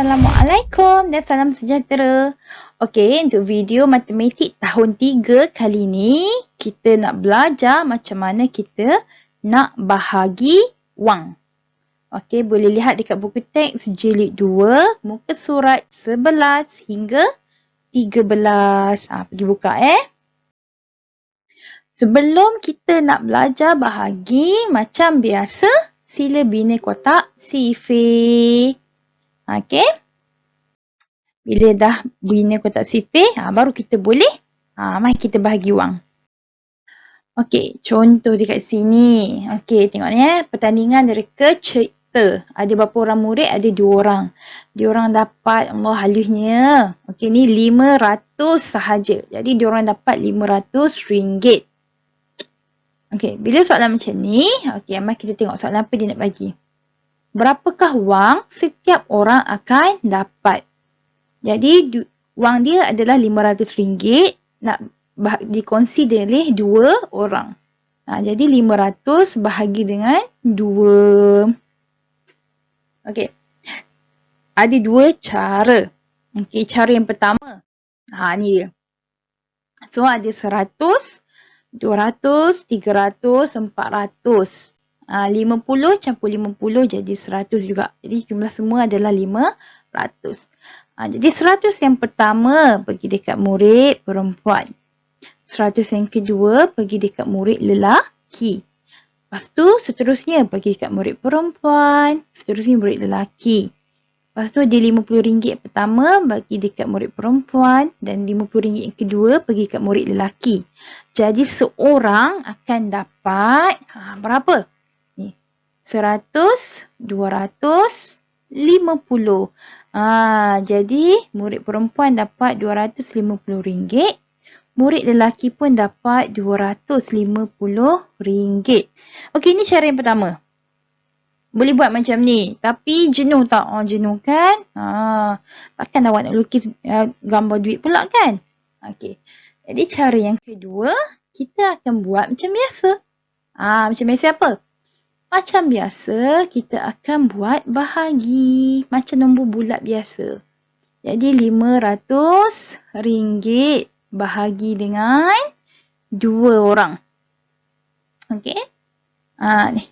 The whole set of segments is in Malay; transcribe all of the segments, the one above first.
Assalamualaikum dan salam sejahtera. Okey, untuk video matematik tahun 3 kali ni, kita nak belajar macam mana kita nak bahagi wang. Okey, boleh lihat dekat buku teks jilid 2, muka surat 11 hingga 13. Ha, pergi buka eh. Sebelum kita nak belajar bahagi macam biasa, sila bina kotak sifir. Okey. Bila dah bina kotak sifir, ha, baru kita boleh ha, mari kita bahagi wang. Okey, contoh dekat sini. Okey, tengok ni eh. Pertandingan reka cerita. Ada berapa orang murid? Ada dua orang. Dia orang dapat, Allah halusnya. Okey, ni lima ratus sahaja. Jadi, dia orang dapat lima ratus ringgit. Okey, bila soalan macam ni, okey, mari kita tengok soalan apa dia nak bagi berapakah wang setiap orang akan dapat. Jadi wang dia adalah RM500 nak dikonsider oleh dua orang. Ha, jadi 500 bahagi dengan 2. Okey. Ada dua cara. Okey, cara yang pertama. Ha ni dia. So ada 100, 200, 300, 400. Ah, uh, 50 campur 50 jadi 100 juga. Jadi jumlah semua adalah 500. Uh, jadi 100 yang pertama pergi dekat murid perempuan. 100 yang kedua pergi dekat murid lelaki. Lepas tu seterusnya pergi dekat murid perempuan. Seterusnya murid lelaki. Lepas tu ada RM50 pertama bagi dekat murid perempuan dan RM50 yang kedua pergi dekat murid lelaki. Jadi seorang akan dapat ha, berapa? Seratus, dua ratus, lima puluh. Ha, jadi murid perempuan dapat dua ratus lima puluh ringgit. Murid lelaki pun dapat dua ratus lima puluh ringgit. Okey, ini cara yang pertama. Boleh buat macam ni. Tapi jenuh tak? Oh, jenuh kan? Ha, takkan awak nak lukis uh, gambar duit pula kan? Okey. Jadi cara yang kedua, kita akan buat macam biasa. Ha, macam biasa apa? Macam biasa, kita akan buat bahagi. Macam nombor bulat biasa. Jadi, RM500 bahagi dengan dua orang. Okey. Ha, ni.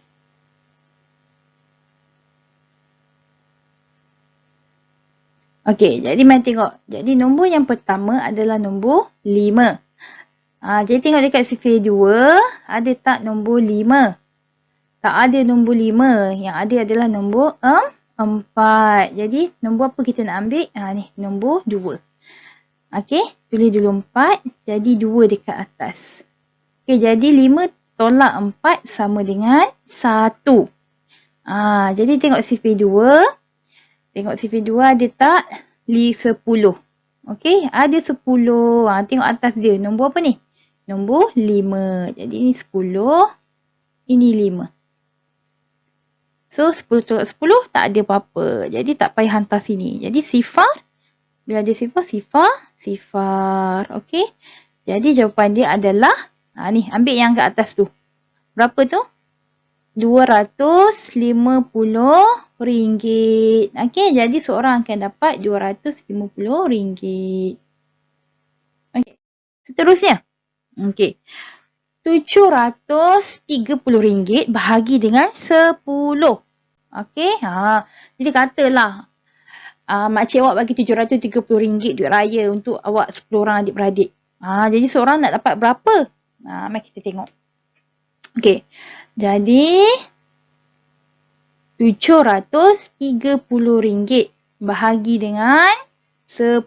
Okey, jadi mari tengok. Jadi, nombor yang pertama adalah nombor 5. Ha, jadi, tengok dekat sifir 2, ada tak nombor 5? Tak ada nombor lima. Yang ada adalah nombor um, empat. Jadi nombor apa kita nak ambil? Ha, ni nombor dua. Okey, tulis dulu empat. Jadi dua dekat atas. Okey, jadi lima tolak empat sama dengan satu. Ha, jadi tengok sifir dua. Tengok sifir dua ada tak? Li sepuluh. Okey, ada sepuluh. Ha, tengok atas dia. Nombor apa ni? Nombor lima. Jadi ini sepuluh. Ini lima. So 10 tolak 10 tak ada apa-apa. Jadi tak payah hantar sini. Jadi sifar. Bila ada sifar, sifar, sifar. Okey. Jadi jawapan dia adalah. Ha, ni ambil yang kat atas tu. Berapa tu? RM250. Okey. Jadi seorang akan dapat RM250. Okey. Seterusnya. Okey. RM730 bahagi dengan 10. Okey. Ha. Jadi katalah uh, makcik awak bagi RM730 duit raya untuk awak 10 orang adik-beradik. Ha. Jadi seorang nak dapat berapa? Ha. Mari kita tengok. Okey. Jadi RM730 bahagi dengan 10.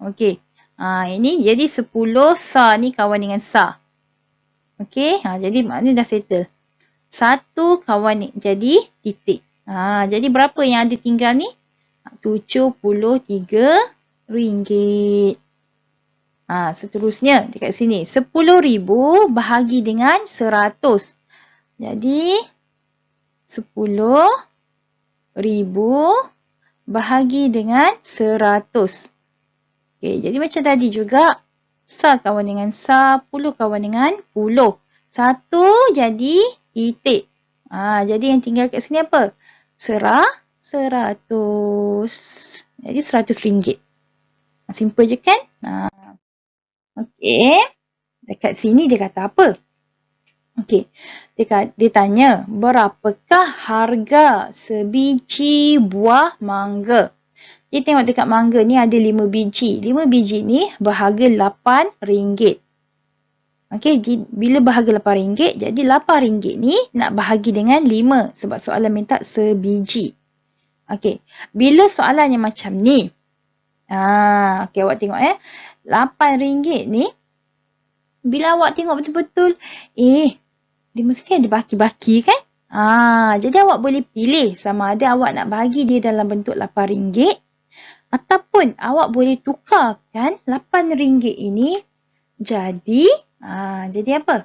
Okey. Ha, ini jadi 10 sa ni kawan dengan sa. Okey, ha, jadi maknanya dah settle. Satu kawan ni jadi titik. Ha, jadi berapa yang ada tinggal ni? RM73. Ha, seterusnya dekat sini. RM10,000 bahagi dengan 100. Jadi RM10,000 bahagi dengan 100. Okey, jadi macam tadi juga sa kawan dengan sa, puluh kawan dengan puluh. Satu jadi titik. Ha, jadi yang tinggal kat sini apa? Serah, seratus. Jadi seratus ringgit. Simple je kan? Ha. Okey. Dekat sini dia kata apa? Okey. Dia, dia tanya, berapakah harga sebiji buah mangga? Dia tengok dekat mangga ni ada lima biji. Lima biji ni berharga lapan ringgit. Okey, bila berharga RM8, jadi RM8 ni nak bahagi dengan 5 sebab soalan minta sebiji. Okey, bila soalannya macam ni, ah, okey awak tengok eh, RM8 ni, bila awak tengok betul-betul, eh, dia mesti ada baki-baki kan? Ah, jadi awak boleh pilih sama ada awak nak bahagi dia dalam bentuk RM8 ataupun awak boleh tukarkan RM8 ini jadi Ha, jadi apa?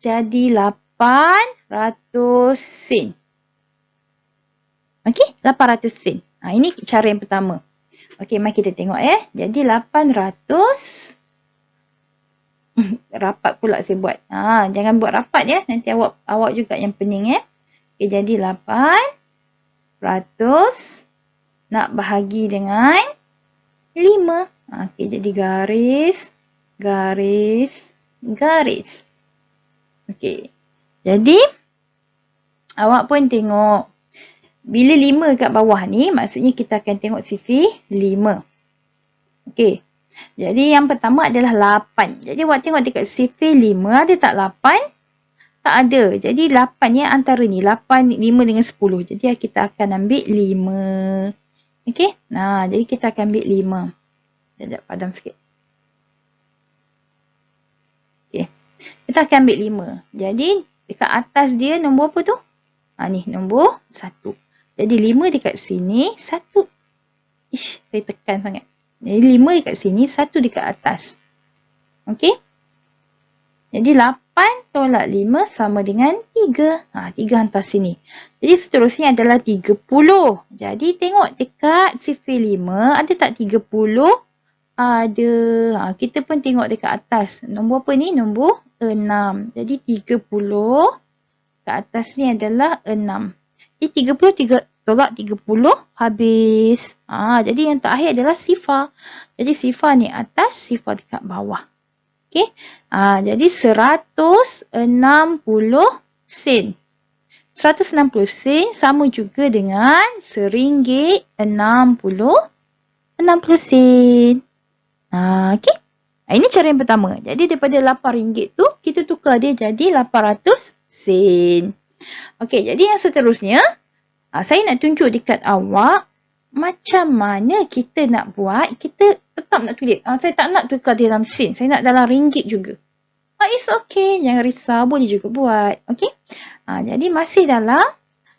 Jadi 800 sen. Okey, 800 sen. Ha, ini cara yang pertama. Okey, mari kita tengok. Eh. Jadi 800 rapat pula saya buat. Ha, jangan buat rapat ya. Nanti awak awak juga yang pening ya. Okey, jadi 800 nak bahagi dengan 5. Ha, okey, jadi garis garis, garis. Okey. Jadi, awak pun tengok. Bila lima kat bawah ni, maksudnya kita akan tengok sifir lima. Okey. Jadi, yang pertama adalah lapan. Jadi, awak tengok dekat sifir lima, ada tak lapan? Tak ada. Jadi, lapan ni antara ni. Lapan, lima dengan sepuluh. Jadi, kita akan ambil lima. Okey. Nah, jadi, kita akan ambil lima. Sekejap, padam sikit. Kita akan ambil lima. Jadi dekat atas dia nombor apa tu? Ha ni nombor satu. Jadi lima dekat sini satu. Ish saya tekan sangat. Jadi lima dekat sini satu dekat atas. Okey. Jadi lapan tolak lima sama dengan tiga. Ha tiga hantar sini. Jadi seterusnya adalah tiga puluh. Jadi tengok dekat sifir lima ada tak tiga puluh? Ada. Ha, kita pun tengok dekat atas. Nombor apa ni? Nombor 6. Jadi 30 ke atas ni adalah 6. Jadi 30 3, tolak 30 habis. Ha, jadi yang terakhir adalah sifar. Jadi sifar ni atas, sifar dekat bawah. Okay. Ha, jadi 160 sen. 160 sen sama juga dengan seringgit 60 60 sen. Ha, okay. Ini cara yang pertama. Jadi daripada RM8 tu, kita tukar dia jadi 800 sen. Okey, jadi yang seterusnya, saya nak tunjuk dekat awak macam mana kita nak buat. Kita tetap nak tulis. Ah, saya tak nak tukar dalam sen. Saya nak dalam ringgit juga. Ah, it's okay. Jangan risau. Boleh juga buat. Okey. jadi masih dalam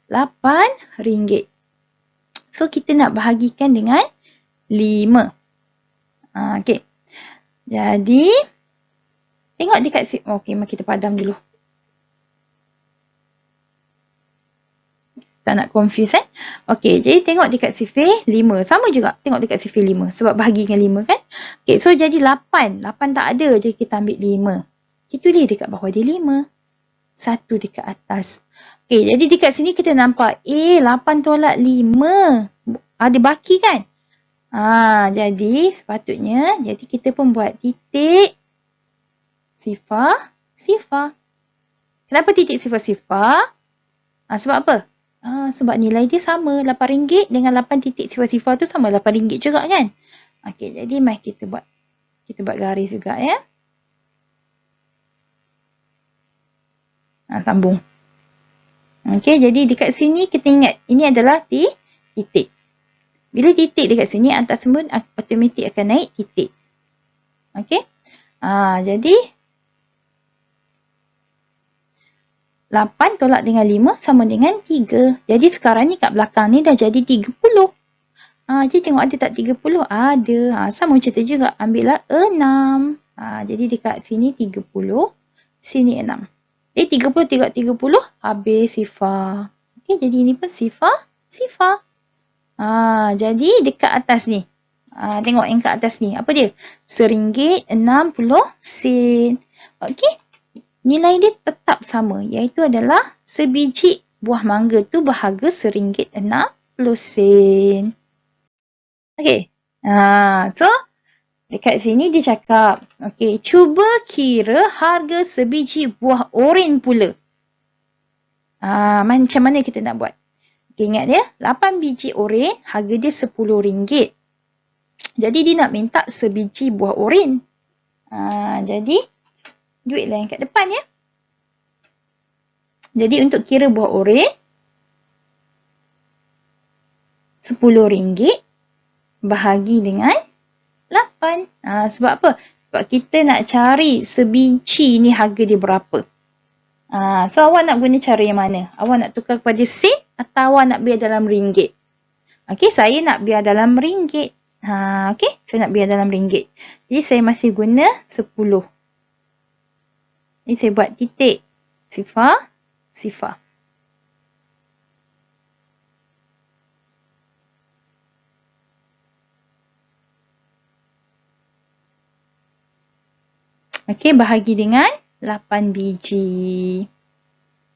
RM8. So, kita nak bahagikan dengan 5. Okey. Jadi, tengok dekat sini. Okey, mari kita padam dulu. Tak nak confuse eh. Okey, jadi tengok dekat sifir 5. Sama juga. Tengok dekat sifir 5. Sebab bahagi dengan 5 kan. Okey, so jadi 8. 8 tak ada. Jadi kita ambil 5. Kita tulis dekat bawah dia 5. Satu dekat atas. Okey, jadi dekat sini kita nampak. Eh, 8 tolak 5. Ada baki kan? Ha, jadi sepatutnya jadi kita pun buat titik sifar sifar. Kenapa titik sifar sifar? Ha, sebab apa? Ha, sebab nilai dia sama RM8 dengan 8 titik sifar sifar tu sama RM8 juga kan? Okey, jadi mari kita buat kita buat garis juga ya. Ha, sambung. Okey, jadi dekat sini kita ingat ini adalah titik. Bila titik dekat sini, atas sembun automatik akan naik titik. Okey. Ha, jadi, 8 tolak dengan 5 sama dengan 3. Jadi sekarang ni kat belakang ni dah jadi 30. Ha, jadi tengok ada tak 30? Ada. Ha, sama macam tu juga. Ambillah 6. Ha, jadi dekat sini 30. Sini 6. Jadi 30 tengok 30 habis sifar. Okey, jadi ini pun sifar. Sifar. Ha, jadi dekat atas ni. Ha, tengok yang kat atas ni. Apa dia? Seringgit enam puluh sen. Okey. Nilai dia tetap sama. Iaitu adalah sebiji buah mangga tu berharga seringgit enam sen. Okay. Ha, so, dekat sini dia cakap, okay, cuba kira harga sebiji buah oren pula. Ha, macam mana kita nak buat? Okay, ingat dia, 8 biji oren, harga dia RM10. Jadi, dia nak minta sebiji buah oren. Ha, jadi, duit lah yang kat depan ya. Jadi, untuk kira buah oren, RM10 bahagi dengan 8. Ha, sebab apa? Sebab kita nak cari sebiji ni harga dia berapa. Ha, so awak nak guna cara yang mana? Awak nak tukar kepada sen atau awak nak biar dalam ringgit? Okey, saya nak biar dalam ringgit. Ha, okey, saya nak biar dalam ringgit. Jadi saya masih guna 10. Ini saya buat titik. Sifar, sifar. Okey, bahagi dengan 8 biji.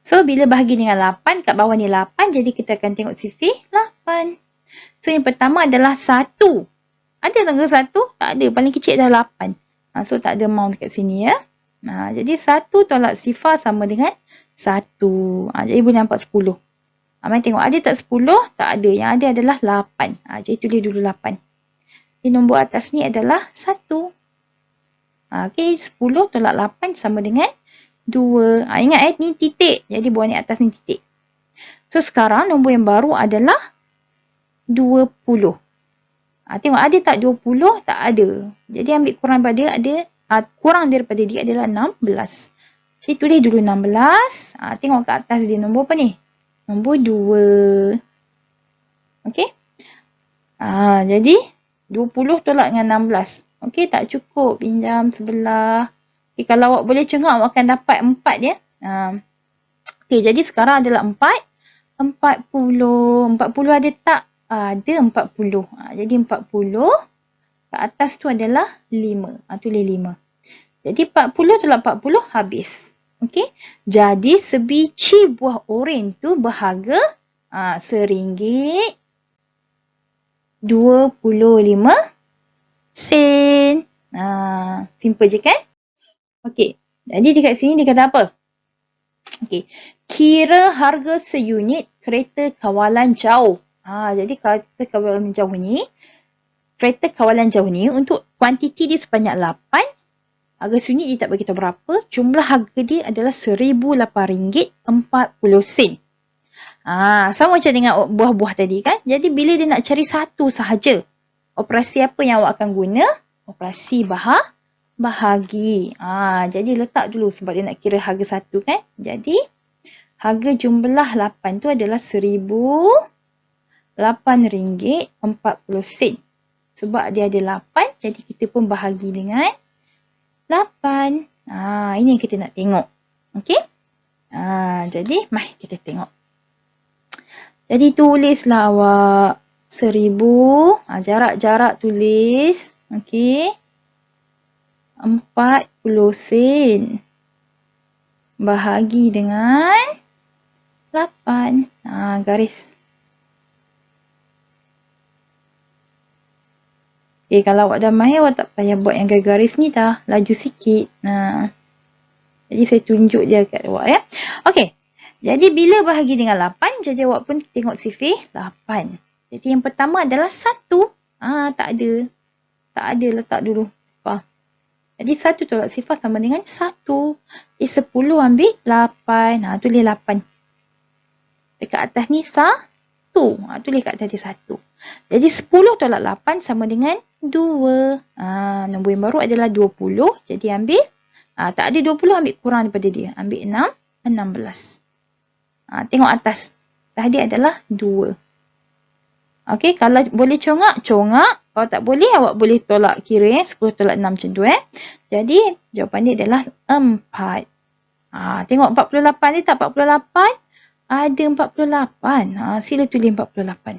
So, bila bahagi dengan 8, kat bawah ni 8, jadi kita akan tengok sifir 8. So, yang pertama adalah 1. Ada tangga 1? Tak ada. Paling kecil adalah 8. Ha, so, tak ada mount dekat sini ya. Ha, jadi, 1 tolak sifar sama dengan 1. Ha, jadi, boleh nampak 10. Ha, tengok. Ada tak 10? Tak ada. Yang ada adalah 8. Ha, jadi, tulis dulu 8. Jadi, nombor atas ni adalah 1. Ha, okay, 10 tolak 8 sama dengan 2. Ha, ingat eh, ni titik. Jadi bawah ni atas ni titik. So sekarang nombor yang baru adalah 20. Ha, tengok ada tak 20? Tak ada. Jadi ambil kurang daripada ada Ah, kurang daripada dia adalah 16. Okey, tulis dulu 16. Uh, ah, tengok kat atas dia nombor apa ni? Nombor 2. Okey. Uh, jadi, 20 tolak dengan 16. Okey, tak cukup. Pinjam sebelah. Okey, kalau awak boleh cengok awak akan dapat 4 ya. Uh, Okey, jadi sekarang adalah 4. 40. 40 ada tak? Ada 40. Jadi, 40. Ke atas tu adalah 5. Ha, tulis 5. Jadi 40 tolak 40 habis. Okey. Jadi sebiji buah oren tu berharga ha, seringgit 25 sen. Ha, simple je kan? Okey. Jadi dekat sini dia kata apa? Okey. Kira harga seunit kereta kawalan jauh. Ha, jadi kereta kawalan jauh ni kereta kawalan jauh ni untuk kuantiti dia sebanyak 8. Harga seunit dia tak beritahu berapa. Jumlah harga dia adalah RM1,008.40. Ha, sama macam dengan buah-buah tadi kan. Jadi bila dia nak cari satu sahaja operasi apa yang awak akan guna? Operasi bahag bahagi. Ha, jadi letak dulu sebab dia nak kira harga satu kan. Jadi harga jumlah 8 tu adalah RM1,008.40. Sebab dia ada 8 jadi kita pun bahagi dengan 8. Ha, ini yang kita nak tengok. Okey? Ha, jadi mari kita tengok. Jadi tulislah awak seribu. Ha, jarak-jarak tulis. Okey. Empat puluh sen. Bahagi dengan lapan. Ha, garis. Okay, kalau awak dah mahir, awak tak payah buat yang garis-garis ni dah. Laju sikit. Ha. Jadi saya tunjuk je kat awak ya. Okey. Jadi bila bahagi dengan 8, jadi awak pun tengok sifir 8. Jadi yang pertama adalah satu. Ah, tak ada. Tak ada letak dulu sifar. Jadi satu tolak sifar sama dengan satu. Jadi sepuluh ambil lapan. Ha, tulis lapan. Dekat atas ni satu. Ha, tulis kat atas satu. Jadi sepuluh tolak lapan sama dengan dua. Ha, nombor yang baru adalah dua puluh. Jadi ambil. Ha, tak ada dua puluh ambil kurang daripada dia. Ambil enam. Enam belas. Ha, tengok atas. Tadi adalah dua. Okey, kalau boleh congak, congak. Kalau tak boleh, awak boleh tolak kira eh. 10 tolak 6 macam tu eh. Jadi, jawapan dia adalah 4. Ha, tengok 48 ni tak 48? Ada 48. Ha, sila tulis 48.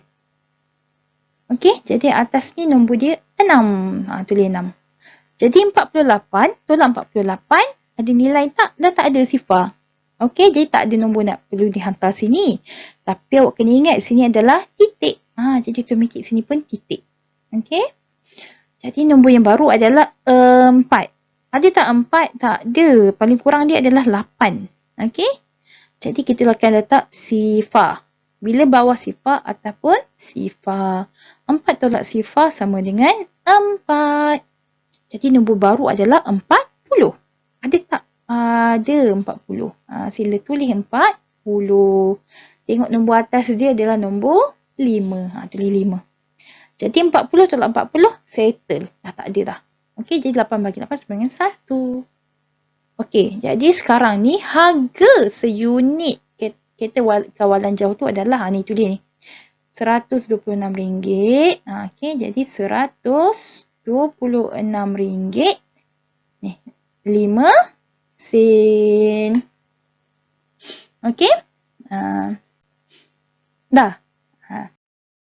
Okey, jadi atas ni nombor dia 6. Ha, tulis 6. Jadi 48 tolak 48 ada nilai tak? Dah tak ada sifar. Okey, jadi tak ada nombor nak perlu dihantar sini. Tapi awak kena ingat sini adalah titik. Ha, jadi automatic sini pun titik. Okey. Jadi nombor yang baru adalah empat. Ada tak empat? Tak ada. Paling kurang dia adalah lapan. Okey. Jadi kita akan letak sifar. Bila bawah sifar ataupun sifar. Empat tolak sifar sama dengan empat. Jadi nombor baru adalah empat puluh. Ada tak? Ada empat puluh. Ha, sila tulis empat puluh. Tengok nombor atas dia adalah nombor lima. Ha, tulis lima. Jadi empat puluh tolak empat puluh, settle. Dah tak ada dah. Okey, jadi lapan bagi lapan sama satu. Okey, jadi sekarang ni harga seunit kereta kawalan jauh tu adalah, ha, ni tulis ni. RM126. Ha, Okey, jadi RM100. RM26 ni 5 sen. Okey? Ha. Dah. Ha.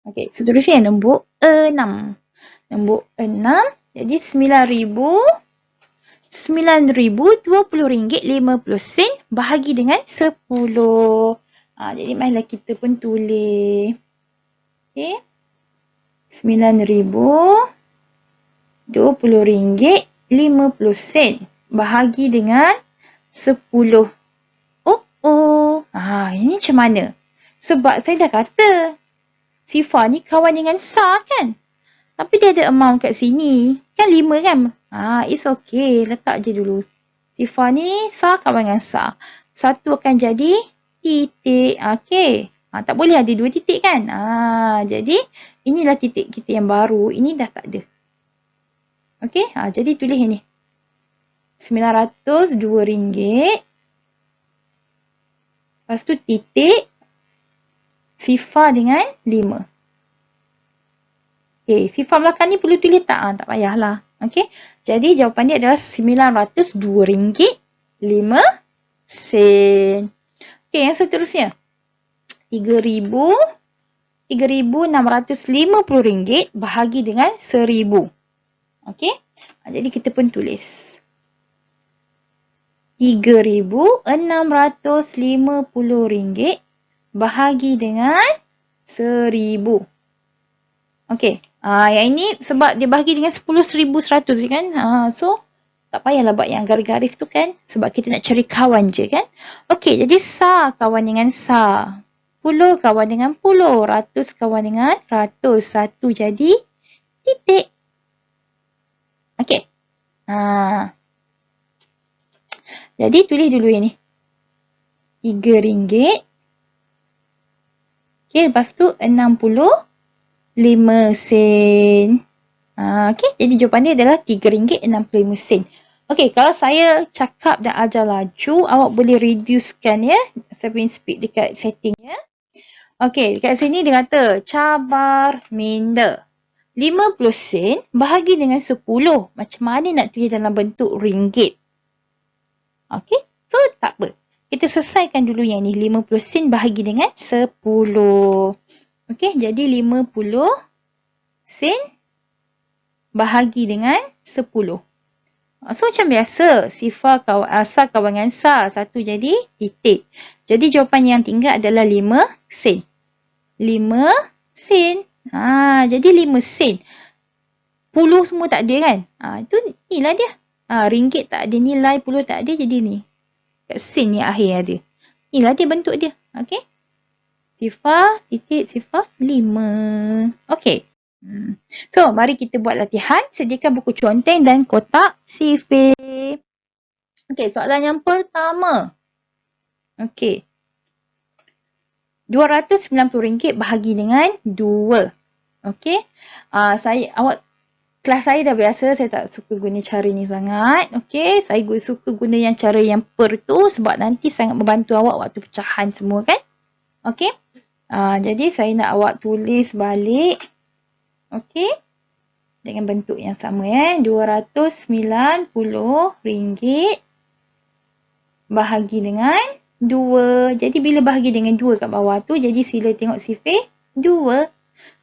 Okey, seterusnya nombor 6. Nombor 6 jadi 9000 RM9,020.50 sen bahagi dengan 10. Ha, jadi mainlah kita pun tulis. Okey. RM9,000 RM20.50 bahagi dengan 10. Oh, oh. Ah, ini macam mana? Sebab saya dah kata Sifa ni kawan dengan Sa kan? Tapi dia ada amount kat sini. Kan 5 kan? Ah, it's okay. Letak je dulu. Sifa ni Sa kawan dengan Sa. Satu akan jadi titik. Okay. Ah, tak boleh ada dua titik kan? Ah, jadi inilah titik kita yang baru. Ini dah tak ada. Okey, ha, jadi tulis ini. RM902. Lepas tu titik FIFA dengan 5. Okey, FIFA belakang ni perlu tulis tak? Ha, tak payahlah. Okey, jadi jawapan dia adalah RM902.5 sen. Okey, yang seterusnya. RM3,000. RM3,650 bahagi dengan RM1,000. Okey. Jadi kita pun tulis. RM3,650 bahagi dengan RM1,000. Okey. Ha, yang ini sebab dia bahagi dengan RM10,100 kan. Ha, so, tak payahlah buat yang garis-garis tu kan. Sebab kita nak cari kawan je kan. Okey, jadi sa kawan dengan sa. Puluh kawan dengan puluh. Ratus kawan dengan ratus. Satu jadi titik. Okey. Ha. Jadi tulis dulu ini. Tiga ringgit. Okey, lepas tu enam puluh lima sen. Ha, Okey, jadi jawapan dia adalah tiga ringgit enam puluh lima sen. Okey, kalau saya cakap dan ajar laju, awak boleh reducekan ya. Saya punya speed dekat setting ya. Okey, dekat sini dia kata cabar minda. 50 sen bahagi dengan 10. Macam mana nak tulis dalam bentuk ringgit? Okey, so tak apa. Kita selesaikan dulu yang ni. 50 sen bahagi dengan 10. Okey, jadi 50 sen bahagi dengan 10. So macam biasa, sifar kawan, asal kawan dengan sa. Satu jadi titik. Jadi jawapan yang tinggal adalah 5 sen. 5 sen. Ha, jadi lima sen. Puluh semua tak ada kan? Ha, itu inilah dia. Ha, ringgit tak ada nilai, puluh tak ada jadi ni. Kat sen ni akhir ada. Inilah dia bentuk dia. Okey. Sifar, titik, sifar, lima. Okey. Hmm. So, mari kita buat latihan. Sediakan buku conteng dan kotak sifir. Okey, soalan yang pertama. Okey. RM290 bahagi dengan 2. Okey. Uh, saya awak kelas saya dah biasa saya tak suka guna cara ni sangat. Okey, saya suka guna yang cara yang per tu sebab nanti sangat membantu awak waktu pecahan semua kan? Okey. Uh, jadi saya nak awak tulis balik. Okey. Dengan bentuk yang sama. Eh. RM290 bahagi dengan 2. Jadi bila bahagi dengan 2 kat bawah tu jadi sila tengok sifir 2.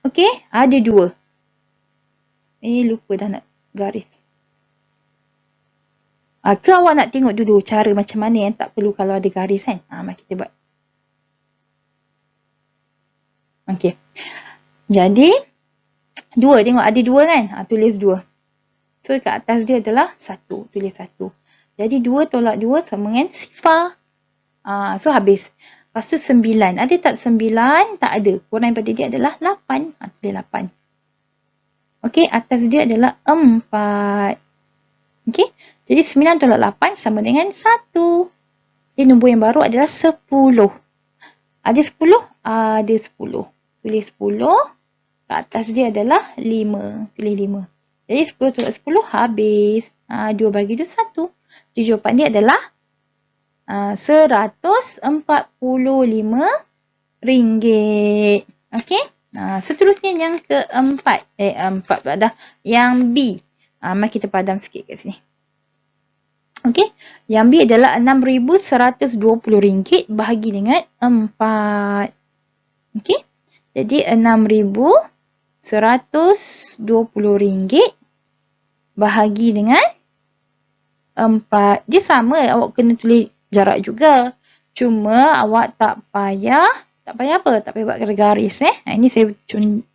Okey, ada dua. Eh, lupa dah nak garis. Ha, ke awak nak tengok dulu cara macam mana yang tak perlu kalau ada garis kan? Ha, mari kita buat. Okey. Jadi, dua. Tengok ada dua kan? Ha, tulis dua. So, kat atas dia adalah satu. Tulis satu. Jadi, dua tolak dua sama dengan sifar. Ha, so, habis. Lepas tu, sembilan. Ada tak sembilan? Tak ada. Kurang daripada dia adalah lapan. Ha, tulis lapan. Okey, atas dia adalah empat. Okey, jadi sembilan tolak lapan sama dengan satu. Jadi, nombor yang baru adalah sepuluh. Ada sepuluh? Ada sepuluh tulis 10. Kat atas dia adalah 5. Tulis 5. Jadi 10 tolak 10 habis. Ha, 2 bagi 2, 1. Jadi jawapan dia adalah ha, 145 ringgit. Okey. Ha, seterusnya yang keempat. Eh, empat pula dah. Yang B. Ha, mari kita padam sikit kat sini. Okey. Yang B adalah RM6,120 bahagi dengan 4. Okey. Jadi RM6,120 bahagi dengan 4. Dia sama awak kena tulis jarak juga. Cuma awak tak payah, tak payah apa? Tak payah buat garis eh. Ha, ini saya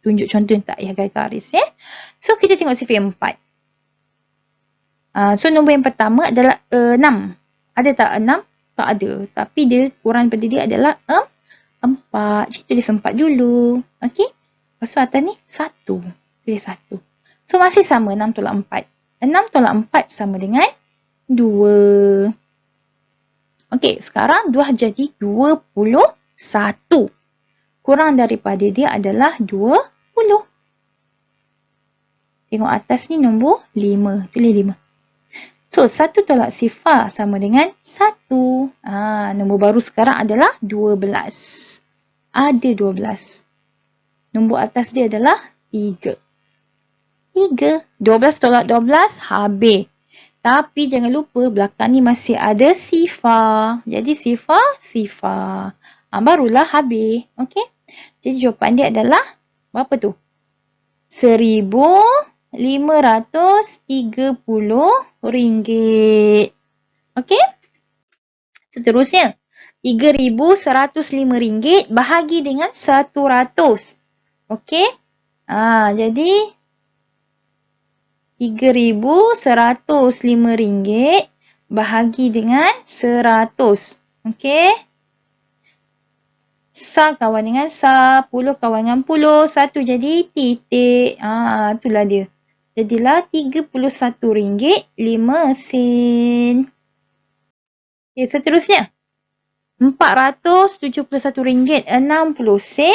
tunjuk contoh yang tak payah garis eh. So kita tengok sifir 4. Uh, so nombor yang pertama adalah 6. Ada tak 6? Tak ada. Tapi dia kurang daripada dia adalah 4 empat. Jadi tulis empat dulu. Okey. Lepas tu atas ni satu. Tulis satu. So masih sama enam tolak empat. Enam tolak empat sama dengan dua. Okey. Sekarang dua jadi dua puluh satu. Kurang daripada dia adalah dua puluh. Tengok atas ni nombor lima. Tulis lima. So, satu tolak sifar sama dengan satu. Ha, nombor baru sekarang adalah ada 12. Nombor atas dia adalah 3. 3. 12 tolak 12 habis. Tapi jangan lupa belakang ni masih ada sifar. Jadi sifar, sifar. Ha, barulah habis. Okey. Jadi jawapan dia adalah berapa tu? 1530 ringgit. Okey. Seterusnya. RM3,105 bahagi dengan 100. Okey. Ha, jadi RM3,105 bahagi dengan 100. Okey. Sa kawan dengan sa, puluh kawan dengan puluh, satu jadi titik. Ha, itulah dia. Jadilah RM31.5. Okey, seterusnya. RM471.60.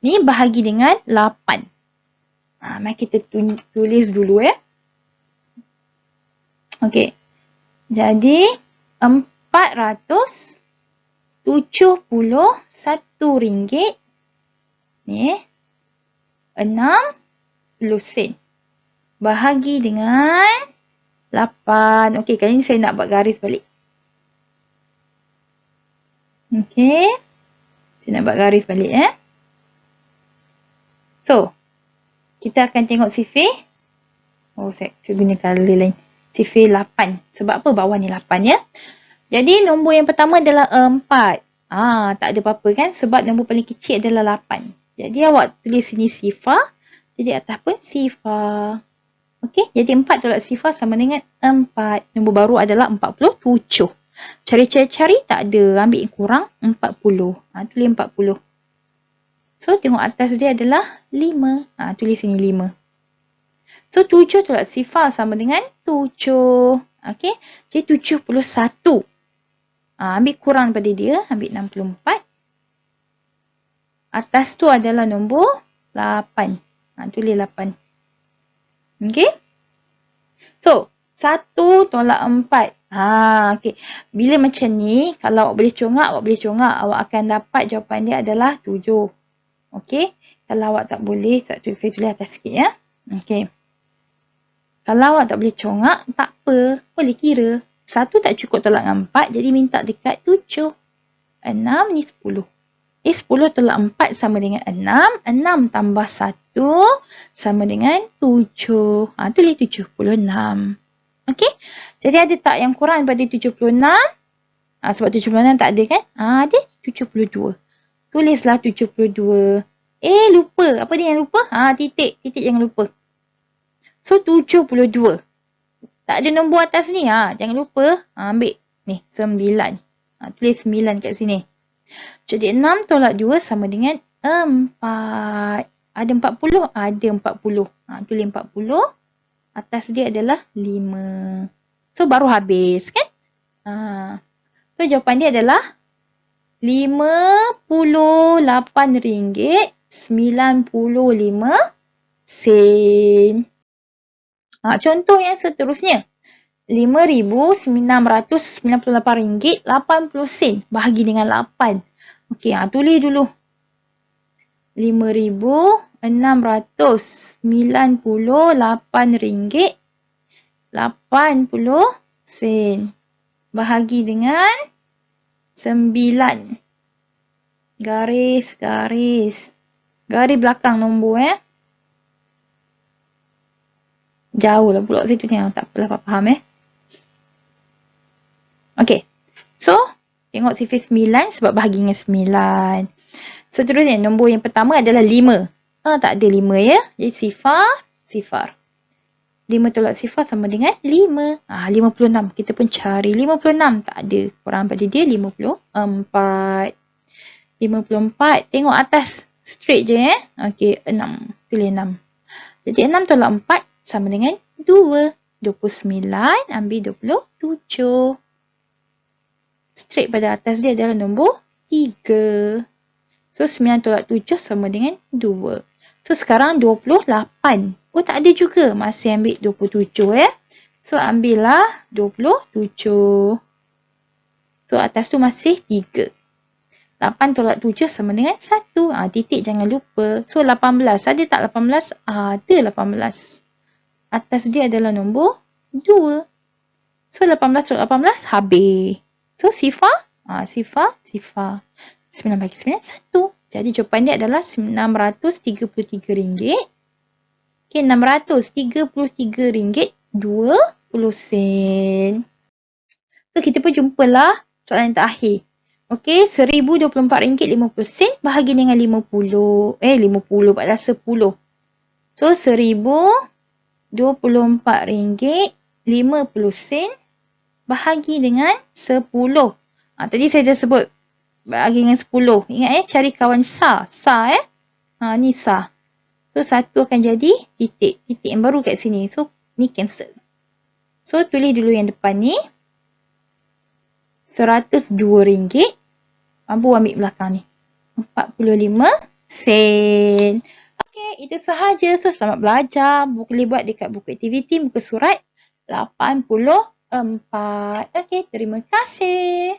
Ni bahagi dengan 8. Ha, mari kita tulis dulu ya. Okey. Jadi RM471 ni 60 sen. Bahagi dengan 8. Okey, kali ni saya nak buat garis balik. Okey. Saya nak buat garis balik eh. So. Kita akan tengok sifir. Oh saya, saya guna color lain. Sifir 8. Sebab apa bawah ni 8 ya. Jadi nombor yang pertama adalah 4. Ah, tak ada apa-apa kan. Sebab nombor paling kecil adalah 8. Jadi awak tulis sini sifar. Jadi atas pun sifar. Okey. Jadi 4 tolak sifar sama dengan 4. Nombor baru adalah 47. Cari-cari-cari tak ada. Ambil kurang 40. Ha, tulis 40. So, tengok atas dia adalah 5. Ha, tulis sini 5. So, 7 tolak sifar sama dengan 7. Okey. Jadi, 71. Ha, ambil kurang daripada dia. Ambil 64. Atas tu adalah nombor 8. Ha, tulis 8. Okey. So, 1 tolak 4. Ha, okey. Bila macam ni, kalau awak boleh congak, awak boleh congak. Awak akan dapat jawapan dia adalah tujuh. Okey. Kalau awak tak boleh, saya tulis atas sikit ya. Okey. Kalau awak tak boleh congak, tak apa. Boleh kira. Satu tak cukup tolak dengan empat, jadi minta dekat tujuh. Enam ni sepuluh. Eh, sepuluh tolak empat sama dengan enam. Enam tambah satu sama dengan tujuh. Ha, tulis tujuh puluh enam. Okey. Jadi ada tak yang kurang daripada 76? Ha, sebab 76 tak ada kan? Ha, ada 72. Tulislah 72. Eh, lupa. Apa dia yang lupa? Ha, titik. Titik jangan lupa. So, 72. Tak ada nombor atas ni. Ha, jangan lupa. Ha, ambil. Ni, 9. Ha, tulis 9 kat sini. Jadi, 6 tolak 2 sama dengan 4. Ada 40? Ada 40. Ha, tulis 40. Atas dia adalah 5. So, baru habis kan? Ha. So, jawapan dia adalah RM58.95 sen. Ha, contoh yang seterusnya. RM5,998.80 bahagi dengan 8. Okey, ha, tulis dulu. RM5,698.80 sen. Bahagi dengan 9. Garis, garis. Garis belakang nombor eh. Jauh lah pulak situ ni. Tak apalah faham eh. Okay. So, tengok sifar 9 sebab bahagi dengan 9. Seterusnya, nombor yang pertama adalah 5. Ah, tak ada 5 ya. Jadi sifar, sifar. 5 tolak sifar sama dengan 5. Ah, 56. Kita pun cari 56. Tak ada. Kurang pada dia 54. 54. Tengok atas. Straight je eh. Okey, 6. Tulis 6. Jadi 6 tolak 4 sama dengan 2. 29 ambil 27. Straight pada atas dia adalah nombor 3. So 9 tolak 7 sama dengan 2. So sekarang 28. Oh tak ada juga. Masih ambil 27 ya. So ambillah 27. So atas tu masih 3. 8 tolak 7 sama dengan 1. Ha, titik jangan lupa. So 18. Ada tak 18? Ada 18. Atas dia adalah nombor 2. So 18 tolak 18 habis. So sifar? Ha, sifar, sifar. 9 bagi 9, 1. Jadi jawapan dia adalah RM633. Okay, RM633 20 sen. So kita pun jumpalah soalan yang terakhir. Okey, RM1,024.50 bahagi dengan 50. Eh, 50 pada 10. So, RM1,024.50 bahagi dengan 10. Ha, tadi saya dah sebut bahagi dengan 10. Ingat eh, cari kawan sa. Sa eh. Ha, ni sa. So, satu akan jadi titik. Titik yang baru kat sini. So, ni cancel. So, tulis dulu yang depan ni. RM102. Mampu ambil belakang ni. 45 sen. Okey, itu sahaja. So, selamat belajar. Boleh buat dekat buku aktiviti muka surat 84. Okey, terima kasih.